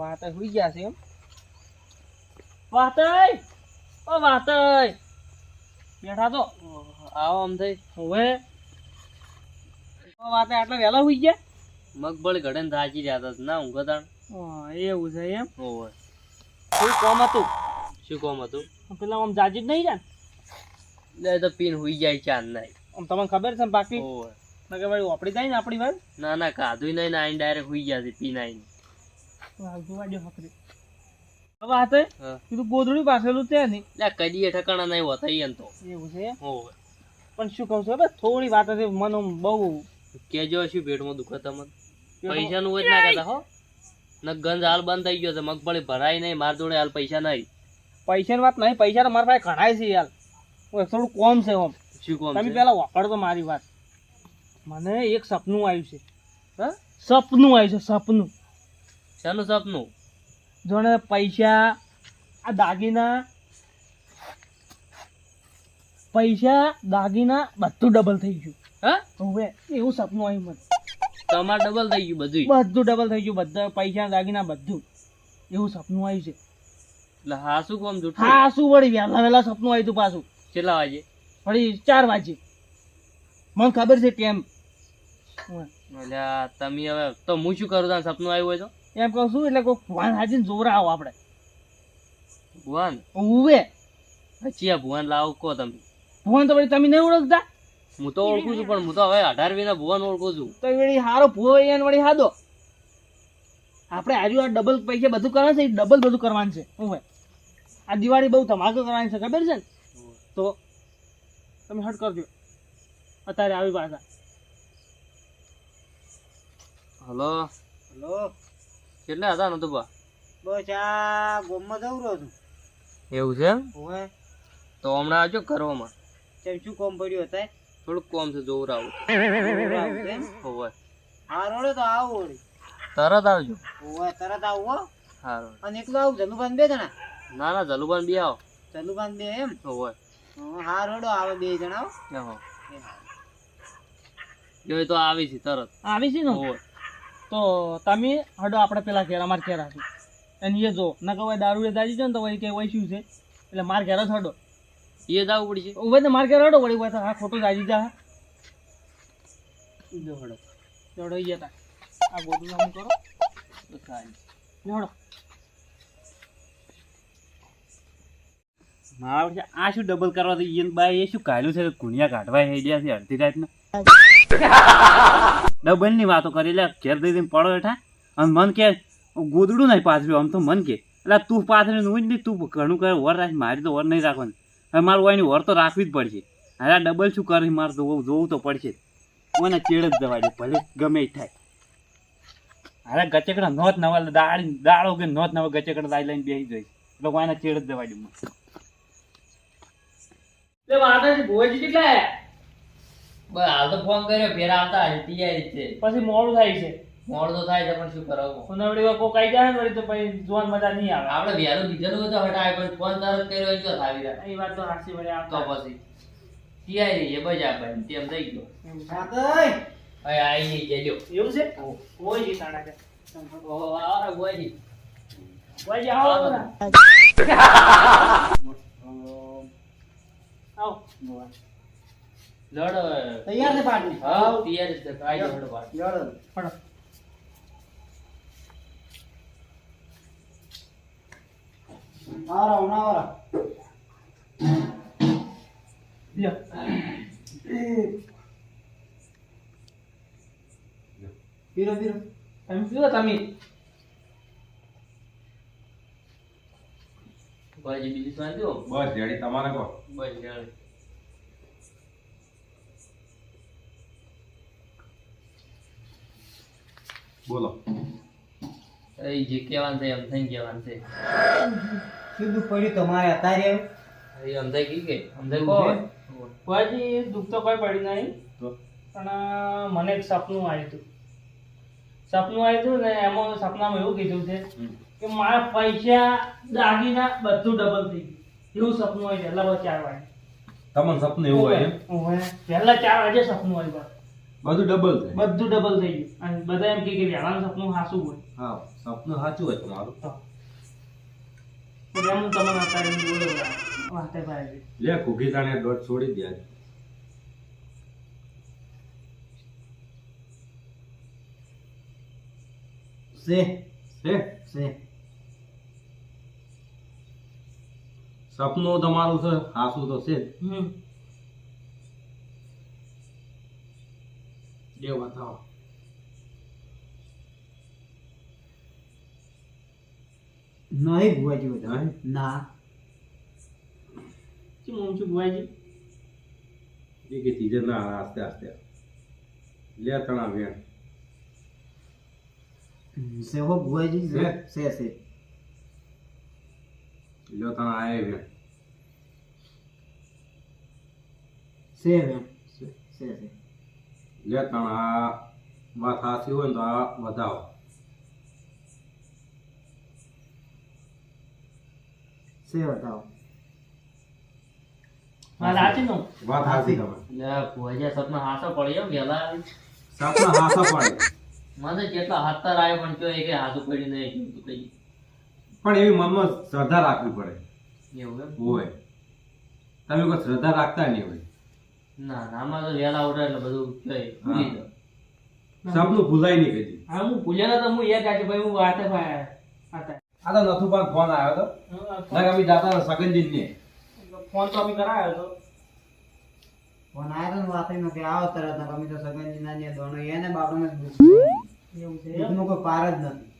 વાત સુઈ ગયા છે એમ. વાતય? ઓ વાતય. બેઠા તો. આવો આમ થઈ. હવે વાતે આટલા વહેલા સુઈ ગયા? મગબળ ઘડે ને થાચી રહ્યા હતા. ના ઊંઘો તાણ એવું છે એમ? ઓવે શું કોમ હતું? શું કોમ હતું? પેલા આમ જાજી જ નહીં જાય તો પીન હુઈ જાય ચાંદ નહીં આમ તમને ખબર છે ને બાકી? ઓવે કે ભાઈ ઓપડી જાય ને આપણી વાત ના ના કાધું નહીં ને આઈને ડાયરેક્ટ હુઈ ગયા છે પીન આઈને. હવે હાથે હા. કીધું ગોદડું પાછળનું છે નહીં. લે કદીએ ઠકાણા નહીં હોતા એમ તો. એવું છે? એમ? પણ શું કહું છું હવે થોડી વાત હતી મને બહુ કેજો શું પેટમાં દુખે તમને? પૈસાનું હોય જ ના કહેતા હો. ન ગંજ હાલ બંધ થઈ ગયો છે મગફળી ભરાય નહીં માર જોડે હાલ પૈસા નહીં. પૈસાની વાત નહીં પૈસા તો મારા પાસે ઘણાય છે યાર. થોડું કોમ છે ઓમ શું કોમ તમે છે? પેલા વાપરતો મારી વાત. મને એક સપનું આવ્યું છે. હા? સપનું આવ્યું છે સપનું. શાનું સપનું જોને પૈસા આ દાગીના પૈસા દાગીના બધું ડબલ થઈ ગયું. હા? હવે એવું સપનું આવ્યું મને. તમાર ડબલ થઈ ગયું બધું બધું ડબલ થઈ ગયું બધા પૈસા દાગીના બધું. એવું સપનું આવ્યું છે. એટલે હા શું કોમ જૂઠું? હા શું વળી વહેલા વહેલા સપનું આવ્યું હતું પાછું? કેટલા વાગે? વળી ચાર વાગે. મને ખબર છે કેમ એટલે તમે હવે તો હું શું કરું તાર? સપનું આવ્યું હોય તો? એમ કહું છું એટલે કોઈ ભગવાન હાજીને જોરા આવો આપણે ભુવન ઉવે. હચિયા ભુવાન લાવો કો તમે. ભુવાન તો પછી તમે નહીં ઓળખતા? હું તો ઓળખું છું પણ હું તો હવે અઢાર વીના ભુવન ઓળખું છું. તો એ વળી હારો ભુવો એને વળી હાદો. આપણે આજુ આ ડબલ પૈસા બધું કરવાનું છે ડબલ બધું કરવાનું છે. ઉવે આ દિવાળી બહુ ધમાકો કરવાની છે ખબર છે ને? તો તમે હટ કરજો. અત્યારે આવી પાછા. હલો. હલો. કેટલા હતા નતું બા? બસ આ ગોમમાં જવરો હતું. એવું છે એમ? તો હમણાં આવજો કરવામાં તેમ શું કોમ પડ્યું હતા થોડુંક કોમ છે જોર આવું હોવે. હા રોડે તો આવો વળી. તરત આવજો. ઓવે તરત આવું હો. સારું અને એકલું આવું જલુબાન બે જણા? ના ના જલુબાન બે આવો. જલુબાન બે એમ? હોવે. હા રોડો આવે બે જણા હો. આવો જો તો આવી છે તરત. આવી છે ને? હોવે. તો તમે હડો આપણે પેલા ઘેર અમારે ઘેર હતું અને એ જો ના કહેવાય દારૂ એ દાજી છે ને તો વળી કે વહી શું છે? એટલે માર ઘેર જ હડો. એ જ પડી છે? ઉભે તો માર ઘેર હડો વળી તો હા ખોટું દાજી જા. જો હડો. જોડો ઈ તા આ ગોદું નામ કરો. તો થાય. જોડો મારા આ શું ડબલ કરવા થી ઈયન એ શું કાઢ્યું છે? ગુણિયા કાઢવા ગયા છે અડધી રાતના. ડબલની વાતો કરી લે ઘેર દઈ દઈને પડો બેઠા અને મન કે ગોદડું નહીં પાથર્યું આમ તો મન કે. એટલે તું પાથર્યું હું જ નહીં તું ઘણું કરે વર રાખ મારી તો વર નહીં રાખવાની. હવે મારું એની વર તો રાખવી જ પડશે. હવે ડબલ શું કરી મારે તો જોવું તો પડશે મને ચેડ જ દવા દે ભલે ગમે થાય. અરે ગચેકડા નોત નવા દાળ દાળો કે નોત નવા ગચેકડા દાળી લઈને બેસી જઈશ. એટલે કોઈને ચેડ જ દવા લે માતાજી ભોજી કેટલા? બસ હાલ તો ફોન કર્યો ફેર આવતા હશે તૈયારી છે. પછી મોડું થાય છે. મોડું તો થાય છે પણ શું કરાવું? ઉનાળી વાર કોઈ જાય ને તો પછી જોવાની મજા નહીં આવે. આપણે વહેલું બીજાનું તો હટાય પણ ફોન તરત કર્યો હોય તો આવી રહ્યા એ વાત તો હાસી વળી આવતો પછી તૈયારી છે બજા ભાઈ તેમ થઈ ગયો. સાતય હવે આવી નહીં જજો. એવું છે? કોઈ જી તાણા કે ઓહો આ ગોજી હોય જી આવો આવો. લડ તૈયાર છે પાટલી હા તૈયારી છે. લડ જોડો ફળો. આવરા ઉનાવરા. લ્યો. પીરો પીરો. તમે ભાજી બીજી સાંજો બસ રેડી. તમારે કહો. બસ બોલો. એ જે કહેવાનું છે એમ થઈને કહેવાનું છે. સીધું પડ્યું તમારે અત્યારે એ અમદાઈ કી કે? અમદાઈ એવું કોઈ દુઃખ તો કોઈ પડ્યું નહીં પણ મને એક સપનું આવ્યું હતું. સપનું આવ્યું હતું ને એમાં સપનામાં એવું કીધું છે કે મારા પૈસા દાગીના બધું ડબલ થઈ ગયું. એવું સપનું આવ્યું વહેલા ચાર વાગે. તમને સપનું એવું હોય એમ? ઓવે. ચાર વાગે સપનું આવ્યું બધું ડબલ થાય બધું ડબલ થઈ ગયું. અને બધા એમ કે કે વહેલાનું સપનું સાચું હોય. હા સપનું સાચું હોય તમારું. તો એમ તમને અત્યારે બોલો વાતે પાડે લે ઘૂઘી તાણે દોઢ છોડી દે છે છે છે સપનું તમારું છે હાસું તો છે હમ. બે બતાવો નહીં ભુવાજી બધા નહીં? ના શું મોમ છું બુવાજી એ કે ચીજે ના આસ્તે આસ્તે લે તણા વેણ છે હો ભુવાજી છે છે? છે છે લ્યો તણા આય વેણ છે બેન છે છે છે લે આ વાત હાસી હોય ને તો આ વધાવો. છે બતાવો વાત સાચી નો? વાત હાસી તમે સપના હાસો પડી એમ સપના હાસો પડે. મને કેટલા હાથર આવ્યો પણ કયો એકે હાથું પડી નહીં પણ એવી મનમાં શ્રદ્ધા રાખવી પડે. એવું હોય. તમે કોઈ શ્રદ્ધા રાખતા નહીં હોય. ના ના આમાં તો વેલા ઉઠે એટલે બધું કઈ સપનું ભૂલાય નહીં કદી. હા હું ભૂલ્યો તો હું એક આજે ભાઈ હું વાતે ભાઈ આ તો નથુ પણ ફોન આવ્યો તો. ના અમે જાતા હતા ને ફોન તો અમે કરાયો તો. ફોન આવ્યો તો વાત એનો કે આવો તરત ને અમે તો સગનજી ના ને દોણો એને એવું છે? કોઈ પાર જ નથી.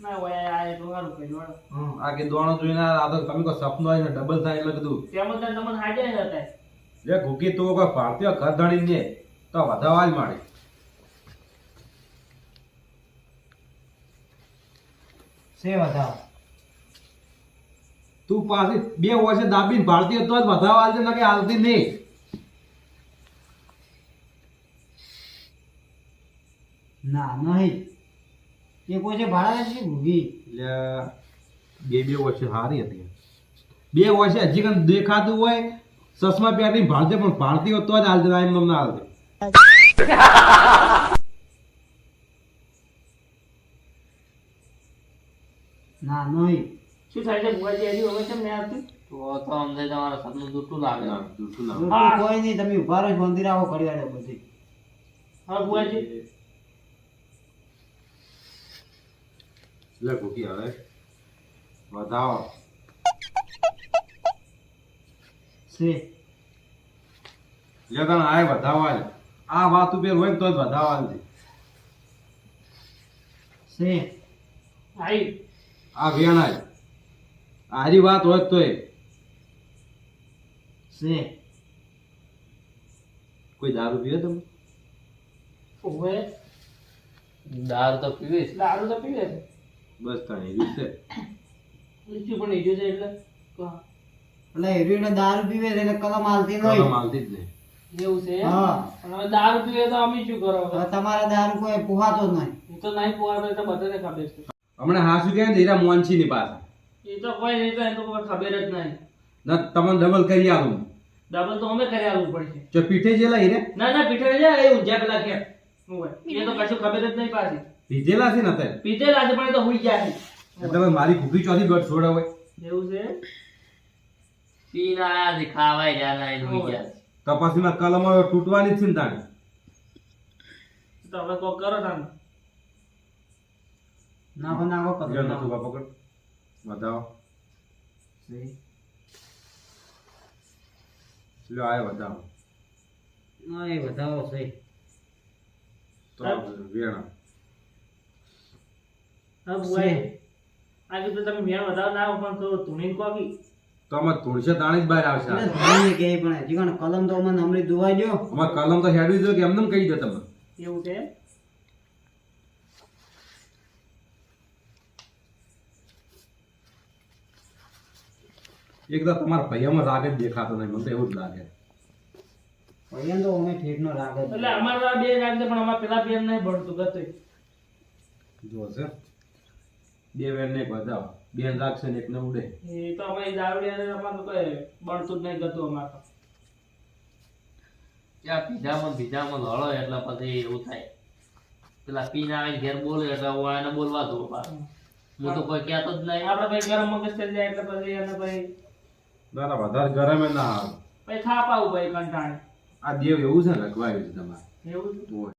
ના હોય આ એટલું સારું કર્યું વાળો. હં. આ કે દોણો જોઈને આ તો તમે કોઈ સપનું ડબલ થાય એટલે કીધું તેમ જ તમને હાજર હતા. જે ઘૂકી તું કોઈ ભારતીય ઘર ધણી ને તો વધાવા જ માંડી છે વધાવ તું પાસે બે વર્ષે દાબીને ભારતીય તો જ વધાવા છે નકે હાલતી નહીં ના નહીં. એ કોઈ છે ભાડા છે ભૂગી એટલે બે બે વર્ષે હારી હતી. બે વર્ષે હજી કંઈ દેખાતું હોય ચશ્મા પહેરી ભારતીય પણ ભારતીય તો જ હાલતી એમ તમને હાલતી ના નહીં. શું થાય છે? બુવાજી હજી હવે કેમ નહીં આવતી? તો તો અમને તમારા સપનું જૂઠું લાગે. તો કોઈ નહીં તમે ઊભા રહો મંદિર આવો ઘડી બધી. હા બુવાજી લે ઘૂકી હવે વધાવો. છે. લે તને આય વધાવા આ વાત ઉપર હોય તો જ વધાવા જ છે. આઈ આ વેણા જ આરી વાત હોય તોય. છે. કોઈ દારૂ પીવે તમે? ઓવે દારૂ તો પીવીશ દારૂ તો પીવે છે. બસ એવી છે. લીચું પણ ઈજો છે એટલે. એટલે હેરોઈન દારૂ પીવે છે એને કલમ હાલતી કલમ નહીં હાલતી જ નહીં. એવું છે હા. હવે દારૂ પીવે તો અમે શું કરો? હવે? હવે દારૂ કોઈ પુહાતો નહીં. એ તો નહીં પુહાતો એટલે બધાને ખબર છે. હમણાં હાસુ કે ને મોનસી ની પાસે. એ તો કોઈ નહીં તો એ તો કોઈ ખબર જ નહીં. ના તમને ડબલ કરી આલું ડબલ તો અમે કરી આવવું પડશે. જો પીઠે જેલા હીરે? ના ના પીઠે જાય એ ઊંઝા પેલા કે. એ તો કશું ખબર જ નહીં પાછી. પીધેલા છે ને તે પીધેલા છે પણ એ તો હુઈ ગયા છે. એટલે મારી ભૂખી ચોથી ગઢ છોડે હોય એવું છે? પીને આયા છે ખાવાય જાના એનું વિચાર. તપાસીમાં કલમ તૂટવાની જ છે ને તાણી. તો કોક કરો તમે નાખો નાખો જો નાખો. પકડ. બતાવો લો લ્યો આય બતાવો એ બતાવો સહી તો વેણા. હા બુઆ આજે તો તમે મેળ વધાવ ના પણ તો ધૂણીને કોકી. તો અમે ધૂળશે તાણી જ બહાર આવશે. એટલે પણ હજી કોણ કલમ તો અમને હમણાં ધોવાઈ દો અમાર કલમ તો હેડવી દો કે એમને કહી દો તમે. એવું છે એકદમ તમારા ભૈયામાં રાગ જ દેખાતો નહીં મને તો એવું જ લાગે. ભૈયા તો અમે ઠેઠનો રાગ એટલે અમારા બે છે પણ અમારા પેલા બેન નહીં ભણતું ગતું જો છે. બે વેર ને બતાવો બેન રાખશે ને એકને ઉડે. એ તો અમે દારૂડિયા અમારે તો બળતું જ નહીં ગતું અમારે તો. ત્યાં પીધામાં પીધામાં લડો એટલે પછી એવું થાય. પેલા પીને આવીને ઘેર બોલે એટલે હું એને બોલવા દઉં. હું તો કોઈ કહેતો જ નહીં. આપણે ભાઈ ગરમ મગજ થઈ જાય એટલે પછી એને ભાઈ ના ના વધારે ગરમે ના આવે. પછી થાપ આવું ભાઈ કંટાળે. આ દેવ એવું છે ને લખવાયું છે તમારે. એવું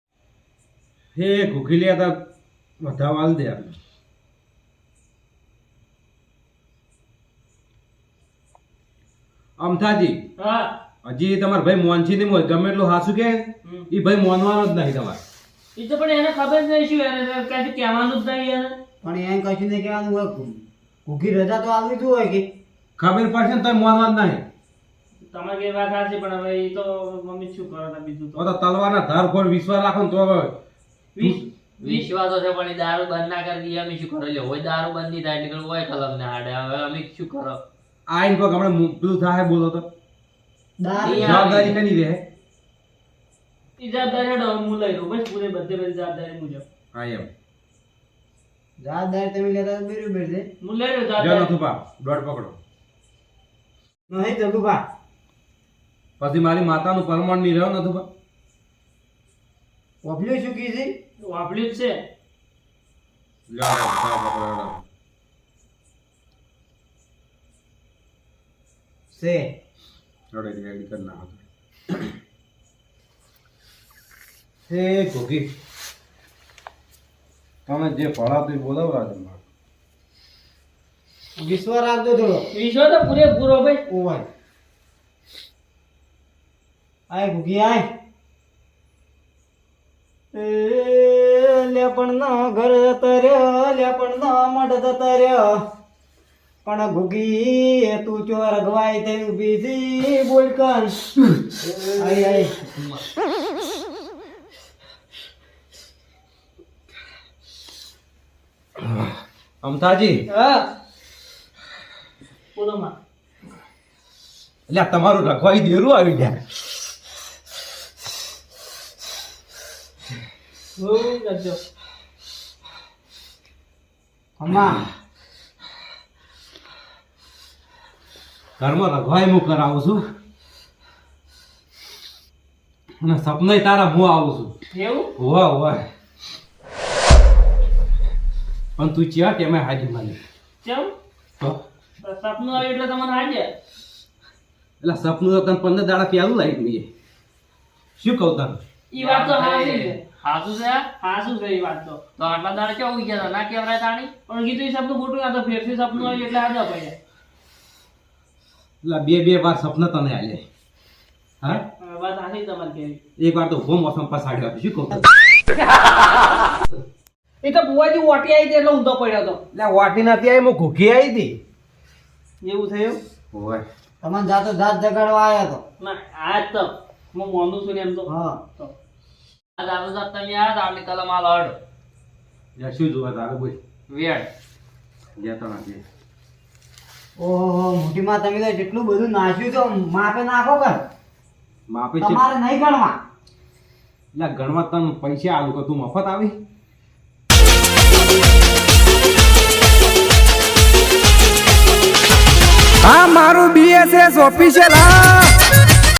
હે ઘૂકી તા બધા વાલ દે આપણે. અમથાજી હા. હજી તમારા ભાઈ મોનસી નહીં મોય. ગમે એટલું હાસું કે એ ભાઈ મોનવાનો જ નહીં તમારે. એ તો પણ એને ખબર જ નહીં શું એને કશું કહેવાનું જ નહીં એને. પણ એમ કશું નહીં કહેવાનું હોય. ભૂખી રજા તો આવી જ હોય કે? ખબર પડશે ને તો મોનવા જ નહીં. તમારે કઈ વાત સાચી પણ હવે એ તો મમ્મી શું કરો બીજું તો? તો તો તલવારના ધાર ખોડ વિશ્વાસ રાખો ને તો હવે વિશ્વાસ હશે છે પણ એ દારૂ બંધ ના કરી દઈએ અમે શું કરો? એટલે હોય દારૂ બંધ નહીં થાય એટલે હોય કલમ ને હાડે. હવે અમે શું કરો? આઈને કોક હમણાં પેલું થાય બોલો તો. જવાબદારી કરી રહે? જવાબદારી હેડો હું લઈ લઉં. બસ પૂરે બધે બધી જવાબદારી મુજબ. હા એમ. જવાબદારી તમે લેતા તો છે હું લઈ લઉં જવાબદારી. નથું પા દોડ પકડો. નહીં જગુભા પછી મારી માતાનું પરમાણ નહીં રહ્યો નથું પા ઓફલ્યું શું કીધી? વાપર્યું જ છે. પકડો, છે. જોડે રેડી કરી નાખો. હે ગોગી તમે જે ભણાવતું એ બોલાવવા મારે વિશ્વ રાખજો થોડો. વિશ્વ તો પૂરેપૂરો ભાઈ. ઓવાય આય ઘૂઘી આય. એ લેપણ ના ઘર તર્યો લેપણ ના મઢ તર્યો. પણ એ તું ચોર રઘવાઈ થઈ બીજી છી બોલ કર અમથાજી. બોલો માં એટલે તમારું રખવાઈ દેરું આવી ગયા. બહુ અમ્મા ઘરમાં રઘવાય હું કરાવું છું. અને સપને તારા હું આવું છું. એવું? હોવા હોવા. પણ તું ચિયા ટેમે હાજી મને? કેમ સપનું આવ્યું એટલે તમને આજે એટલે સપનું તો તને પંદર દાડા પ્યાલું લાવી દઈએ શું કહું તને? ઈ વાત તો હાચી છે. હાસું છે? હાચું છે ઈ વાત તો. તો આટલા દાડા કેવું ગયા ના કેવરાય તાણી? પણ કીધું એ સપનું ખોટું આ તો ફેરથી સપનું આવ્યું એટલે આજે પડ્યા. એટલે બે બે વાર સપના તને આલે. હા? હવે વાત હાચી તમારે કે એક વાર તો ઊભો મોસમ પસાડ્યો હતો. શું કહું એ તો બુવાજી ઓટી આવી હતી એટલે ઊંધો પડ્યો હતો. એટલે વાટી નથી આવી હું ઘૂઘી આવી હતી. એવું થયું? હોય તમને જાતો જાત જગાડવા આવ્યા તો. ના આજ તો. હું મોનું છું ને એમ તો. હા. તો. આ દારૂ જાત તમે આ દારૂની કલમ આ લડ શું જોવા તારે બોલ. વેડ. જતો નથી. ઓહો મોટી માં તમે તો જેટલું બધું નાખ્યું તો માપે નાખો કર માપે છે. તમારે નહીં ગણવા. એટલે ગણવા તને પૈસા આલું કે તું મફત આવી? આ મારું બીએસએસ ઓફિશિયલ આ